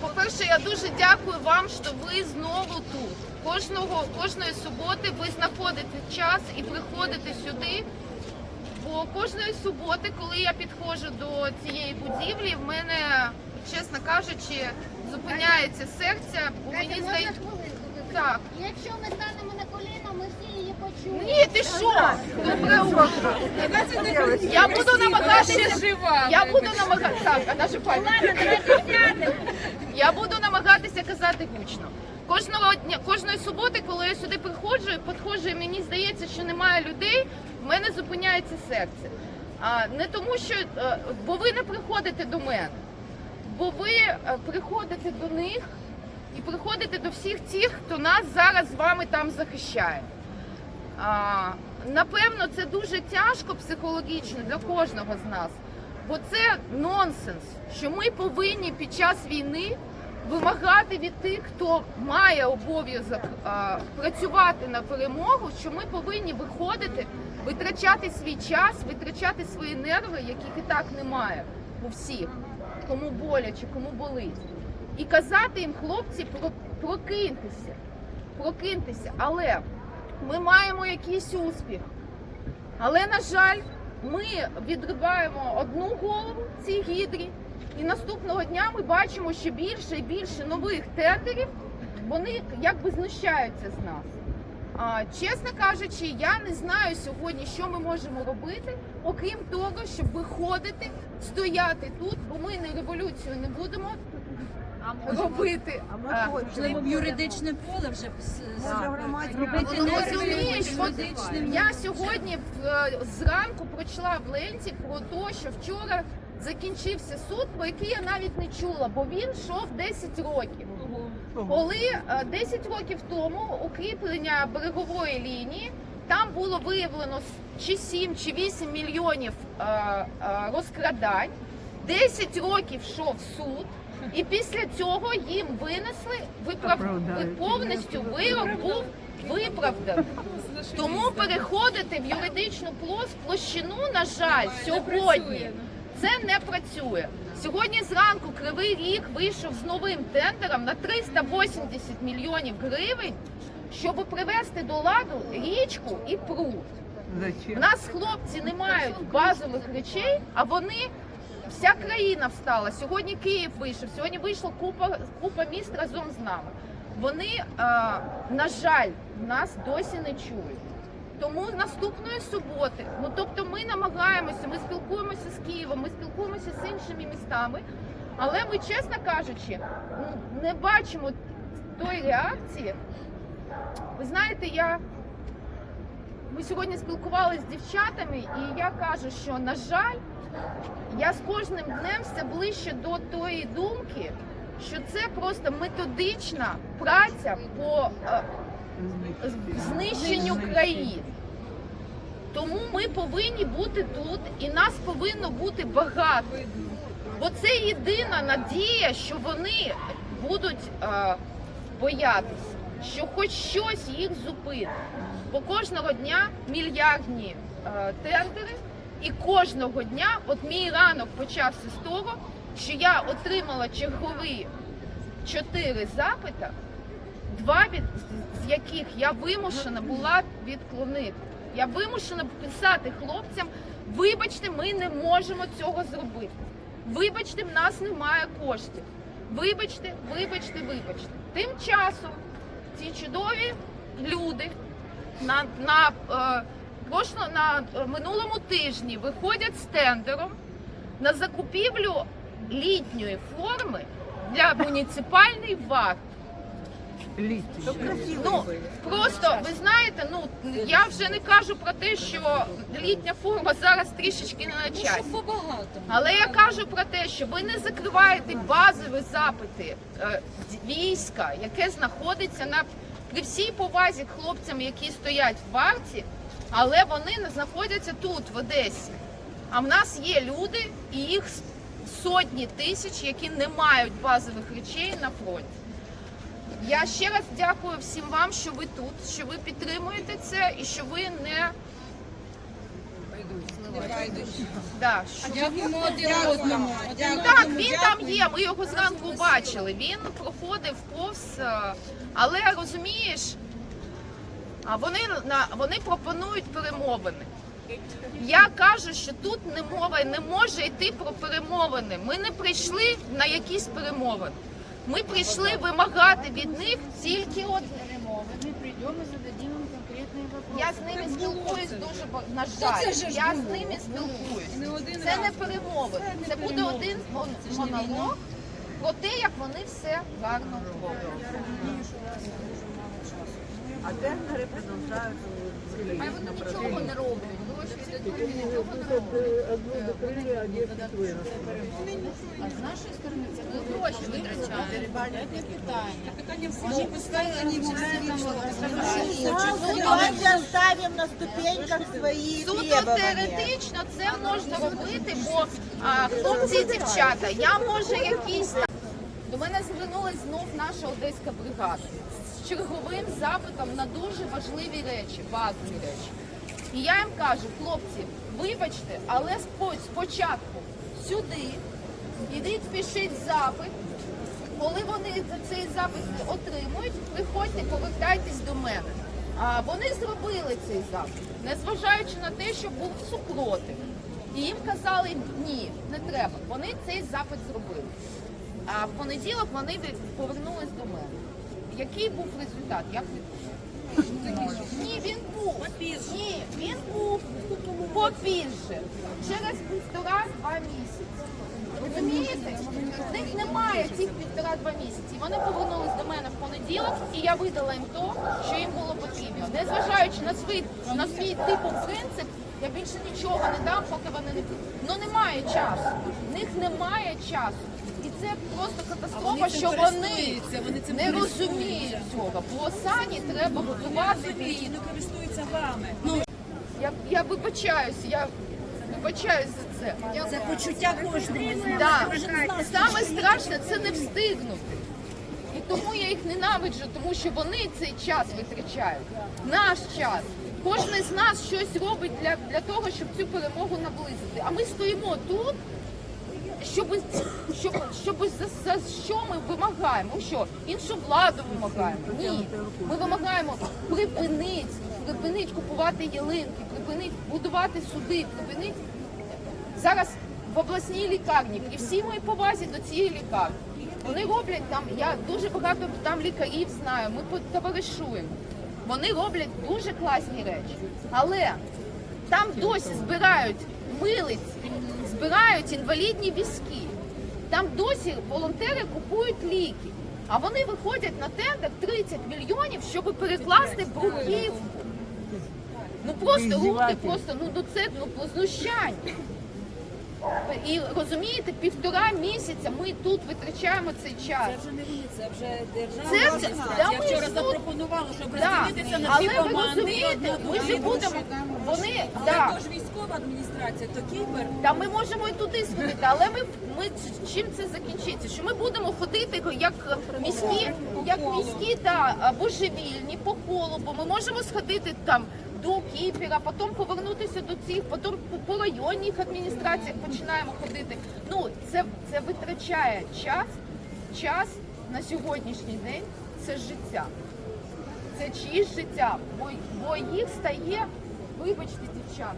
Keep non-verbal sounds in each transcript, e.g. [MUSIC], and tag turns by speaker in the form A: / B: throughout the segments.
A: По-перше, я дуже дякую вам, що ви знову тут. Кожного кожної суботи ви знаходите час і приходите сюди. Бо кожної суботи, коли я підходжу до цієї будівлі, в мене, чесно кажучи, зупиняється серце, бо мені здається. Так.
B: Якщо ми станемо на коліна, ми всі її почуємо.
A: Ні, ти що? Добре утро. Я буду намагатися. Я буду намагатися. Так, вона жива. Я буду намагатися казати гучно. Кожного дня, кожної суботи, коли я сюди приходжу, підходжу, і мені здається, що немає людей, в мене зупиняється серце. А не тому, що е, бо ви не приходите до мене, бо ви е, приходите до них і приходите до всіх тих, хто нас зараз з вами там захищає. А, напевно, це дуже тяжко психологічно для кожного з нас, бо це нонсенс, що ми повинні під час війни вимагати від тих, хто має обов'язок працювати на перемогу, що ми повинні виходити, витрачати свій час, витрачати свої нерви, яких і так немає у всіх, кому боляче, кому болить, і казати їм, хлопці, про прокиньтеся, прокиньтеся, але ми маємо якийсь успіх. Але, на жаль, ми відрибаємо одну голову цій гідрі, і наступного дня ми бачимо, що більше і більше нових тендерів вони якби знущаються з нас. А, чесно кажучи, я не знаю сьогодні, що ми можемо робити, окрім того, щоб виходити, стояти тут, бо ми не революцію не будемо робити. А,
C: Можливо, в юридичне поле вже зробити
A: Ну,
C: не
A: розумієш,
C: юридичним.
A: я сьогодні е, зранку прочла в ленті про те, що вчора закінчився суд, про який я навіть не чула, бо він йшов 10 років. Коли е, 10 років тому укріплення берегової лінії там було виявлено чи 7, чи 8 мільйонів е, е, розкрадань. 10 років йшов суд, і після цього їм винесли виправ... повністю вирок був виправданий. Тому переходити в юридичну площину, на жаль, сьогодні це не працює. Сьогодні зранку Кривий Ріг вийшов з новим тендером на 380 мільйонів гривень, щоб привести до ладу річку і пруд. У нас хлопці не мають базових речей, а вони. Вся країна встала. Сьогодні Київ вийшов. Сьогодні вийшла купа купа міст разом з нами. Вони, е, на жаль, нас досі не чують. Тому наступної суботи, ну тобто, ми намагаємося, ми спілкуємося з Києвом, ми спілкуємося з іншими містами, але ми, чесно кажучи, ну, не бачимо тої реакції. Ви знаєте, я ми сьогодні спілкувалися з дівчатами, і я кажу, що на жаль, я з кожним днем все ближче до тої думки, що це просто методична праця по е, знищенню країн. Тому ми повинні бути тут, і нас повинно бути багато. Бо це єдина надія, що вони будуть е, боятися, що хоч щось їх зупинить. Бо кожного дня мільярдні е, тендери, і кожного дня, от мій ранок почався з того, що я отримала чергові чотири запита, два від з яких я вимушена була відклонити. Я вимушена писати хлопцям: вибачте, ми не можемо цього зробити. Вибачте, в нас немає коштів. Вибачте, вибачте, вибачте. Тим часом ці чудові люди на, на, на, на е, минулому тижні виходять з тендером на закупівлю літньої форми для муніципальної варти. Ну просто ви знаєте, ну я вже не кажу про те, що літня форма зараз трішечки не на
C: Ну,
A: часі. Але я кажу про те, що ви не закриваєте базові запити е, війська, яке знаходиться на при всій повазі к хлопцям, які стоять в варті, але вони не знаходяться тут, в Одесі. А в нас є люди, і їх сотні тисяч, які не мають базових речей на фронті. Я ще раз дякую всім вам, що ви тут, що ви підтримуєте це і що ви не Да.
C: Дякуємо один одному.
A: Так, він там є. Ми його зранку бачили. Він проходив повз, е, але розумієш, а вони на вони пропонують перемовини. Я кажу, що тут не мова не може йти про перемовини. Ми не прийшли на якісь перемовини. Ми прийшли вимагати від них тільки одне.
B: Мы придем и зададим им конкретные вопросы.
A: Я з ними спілкуюсь дуже ба- на жаль.
C: це же ж
A: Я з
C: було.
A: ними спілкуюсь.
C: Не один
A: Це
C: раз.
A: не перемовини. Це буде один мон- монолог про те, як вони все гарно роблять.
D: А тендери продовжують
A: А вони нічого не роблять. Гроші йдуть, вони нічого не роблять.
B: А с нашей стороны це
A: Ми гроші витрачаємо.
D: Давайте оставим на ступеньках свої
A: Суто теоретично це можна робити, бо а, хлопці і дівчата, я може якісь там- мене звернулась знов наша одеська бригада з черговим запитом на дуже важливі речі, базові речі. І я їм кажу, хлопці, вибачте, але спочатку сюди ідіть, пишіть запит. Коли вони цей запит отримують, приходьте, повертайтесь до мене. А вони зробили цей запит, незважаючи на те, що був супротив. І їм казали ні, не треба. Вони цей запит зробили. А в понеділок вони повернулись до мене. Який був результат? Як ви ні, він був. Ні, він був попізже. Через півтора-два місяці. Розумієте? В них немає цих півтора-два місяці. Вони повернулись до мене в понеділок, і я видала їм то, що їм було потрібно. Незважаючи на свій на свій типу принцип, я більше нічого не дам, поки вони не Ну немає часу. В них немає часу. Це просто катастрофа, що вони
C: вони цим
A: не розуміють цього. По осані треба готувати війну.
C: користуються вами. Ну,
A: Я, я вибачаюсь, я вибачаюсь за це.
C: це почуття кожного.
A: Да. Саме страшне це не встигнути. І тому я їх ненавиджу, тому що вони цей час витрачають. Наш час. Кожен з нас щось робить для, для того, щоб цю перемогу наблизити. А ми стоїмо тут, щоб, щоб, щоб за, за що ми вимагаємо? Що? Іншу владу вимагаємо? Ні. Ми вимагаємо припинити, припинить купувати ялинки, припинить будувати суди, припинить зараз в обласній лікарні, при всій моїй повазі до цієї лікарні. Вони роблять там, я дуже багато там лікарів знаю, ми товаришуємо. Вони роблять дуже класні речі. Але там досі збирають милиці, збирають інвалідні візки. Там досі волонтери купують ліки. А вони виходять на тендер 30 мільйонів, щоб перекласти бруківку. Ну просто руки, просто ну ну, це ну знущання. І розумієте, півтора місяця ми тут витрачаємо цей час.
C: Це вже не ви, це вже держава.
A: Це- да,
C: Я
A: ми
C: вчора
A: ж тут-
C: запропонувала, щоб
A: Да.
C: розділитися на дві
A: Але ви розумієте, ми ж будемо. Вони
C: Але
A: да.
C: Військова адміністрація, то кібер.
A: Та ми можемо і туди сходити, але ми, ми чим це закінчиться? Що ми будемо ходити як міські, як міські та божевільні по колу, бо ми можемо сходити там до Кіпера, потім повернутися до цих, потім по, районних адміністраціях починаємо ходити. Ну це, це витрачає час, час на сьогоднішній день це життя. Це чиїсь життя, бо, бо їх стає, вибачте, дівчата,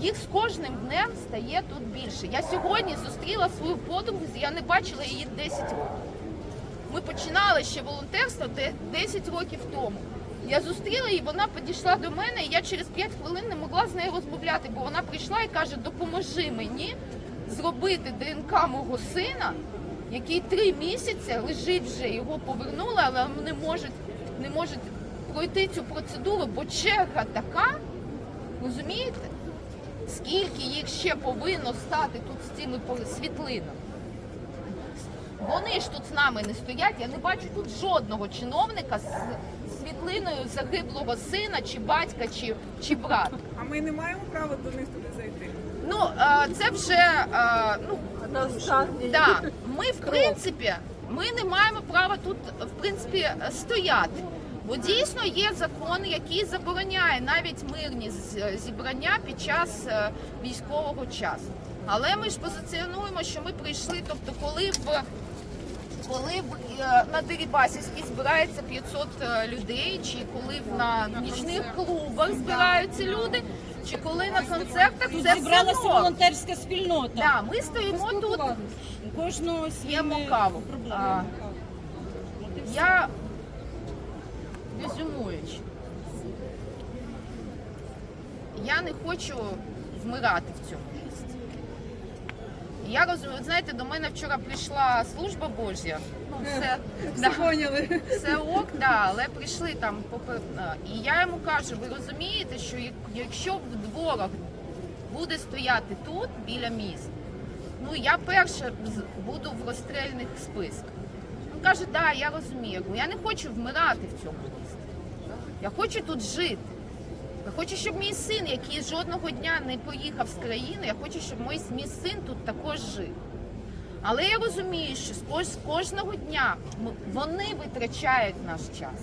A: їх з кожним днем стає тут більше. Я сьогодні зустріла свою подругу, я не бачила її 10 років. Ми починали ще волонтерство 10 років тому. Я зустріла її, вона підійшла до мене, і я через 5 хвилин не могла з нею розмовляти, бо вона прийшла і каже: допоможи мені зробити ДНК мого сина, який три місяці лежить вже, його повернули, але не можуть, не можуть пройти цю процедуру, бо черга така, розумієте? Скільки їх ще повинно стати тут з цими по- світлинами? Вони ж тут з нами не стоять. Я не бачу тут жодного чиновника з світлиною загиблого сина, чи батька, чи, чи брата.
E: А ми не маємо права до них туди зайти.
A: Ну е, це вже е, ну да. Ми в принципі ми не маємо права тут в принципі стояти. Бо дійсно є закон, який забороняє навіть мирні зібрання під час е, військового часу. Але ми ж позиціонуємо, що ми прийшли, тобто, коли в коли е, на Дерибасівській збирається 500 е, людей, чи коли на нічних клубах збираються люди, чи коли на концертах
C: Тут
A: це
C: зібралася
A: все
C: волонтерська спільнота.
A: Да, ми стоїмо тут,
C: кожного
A: каву. А, я резюмуючи. Я не хочу вмирати в цьому місці. Я розумію, от знаєте, до мене вчора прийшла служба Божя. Ну, [LAUGHS] все, да,
E: Поняли.
A: все ок, да, але прийшли там попер- І я йому кажу, ви розумієте, що як- якщо ворог буде стояти тут, біля міст, ну я перша буду в розстрільних списках. Каже, да, я розумію. Я не хочу вмирати в цьому місті. Я хочу тут жити. Я хочу, щоб мій син, який жодного дня не поїхав з країни, я хочу, щоб мій, мій син тут також жив. Але я розумію, що з кожного дня вони витрачають наш час.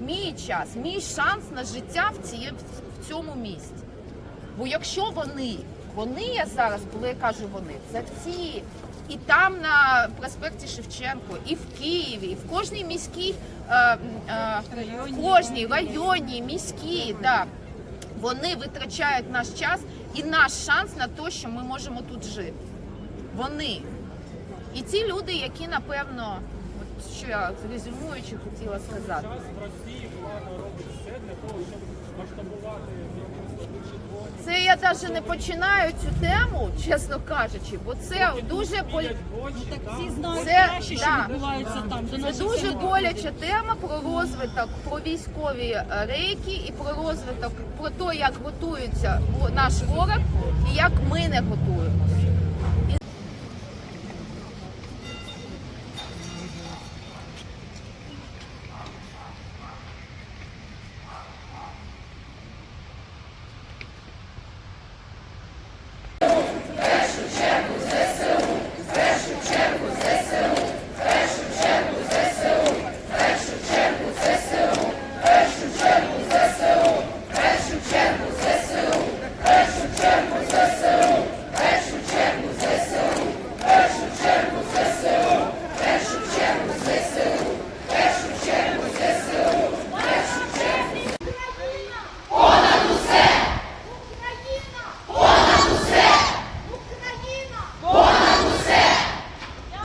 A: Мій час, мій шанс на життя в, ці, в цьому місті. Бо якщо вони, вони я зараз, коли я кажу вони, це ці і там на проспекті Шевченко, і в Києві, і в кожній міській, е, е, в кожній районній, міській, да, вони витрачають наш час і наш шанс на те, що ми можемо тут жити. Вони. І ці люди, які напевно, що я резюмуючи хотіла сказати.
F: Зараз в Росії влада робить все для того, щоб масштабувати
A: Це я навіть не починаю цю тему, чесно кажучи, бо це дуже боль...
C: Так
A: Це- да. Це дуже боляча тема про розвиток, про військові е, рейки і про розвиток, про те, як готується наш ворог і як ми не готуємося.